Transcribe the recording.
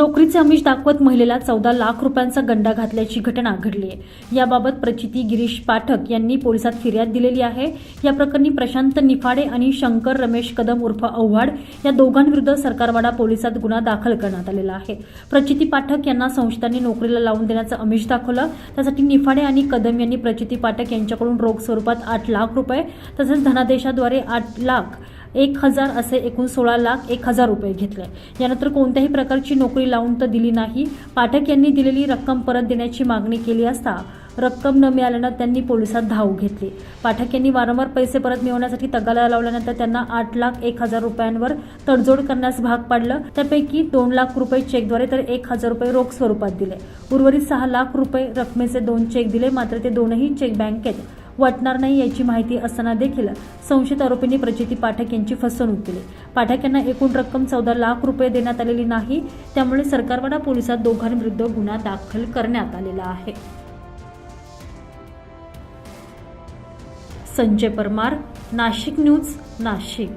नोकरीचे आमिष दाखवत महिलेला चौदा लाख रुपयांचा गंडा घातल्याची घटना घडली आहे. याबाबत प्रचिती गिरीश पाठक यांनी पोलिसात फिर्याद दिलेली आहे. या प्रकरणी प्रशांत निफाडे आणि शंकर रमेश कदम उर्फ आव्हाड या दोघांविरुद्ध सरकारवाडा पोलिसात गुन्हा दाखल करण्यात आलेला आहे. प्रचिती पाठक यांना संस्थांनी नोकरीला लावून देण्याचं आमिष दाखवलं. त्यासाठी निफाडे आणि कदम यांनी प्रचिती पाठक यांच्याकडून रोख स्वरूपात आठ लाख रुपये तसेच धनादेशाद्वारे आठ लाख एक हजार असे एकूण सोळा लाख एक हजार रुपये घेतले. यानंतर कोणत्याही प्रकारची नोकरी लावून तर दिली नाही. पाठक यांनी दिलेली रक्कम परत देण्याची मागणी केली असता रक्कम न मिळाल्यानं त्यांनी पोलिसात धाव घेतली. पाठक यांनी वारंवार पैसे परत मिळवण्यासाठी तगाला लावल्यानंतर त्यांना आठ लाख एक हजार रुपयांवर तडजोड करण्यास भाग पाडलं. त्यापैकी दोन लाख रुपये चेकद्वारे तर एक हजार रुपये रोख स्वरूपात दिले. उर्वरित सहा लाख रुपये रकमेचे दोन चेक दिले मात्र ते दोनही चेक बँकेत वाटणार नाही याची माहिती असताना देखील संशयित आरोपींनी प्रचिती पाठक यांची फसवणूक केली. पाठक यांना एकूण रक्कम चौदा लाख रुपये देण्यात आलेली नाही. त्यामुळे सरकारवाडा पोलिसात दोघांविरुद्ध गुन्हा दाखल करण्यात आलेला आहे. संजय परमार नाशिक न्यूज नाशिक.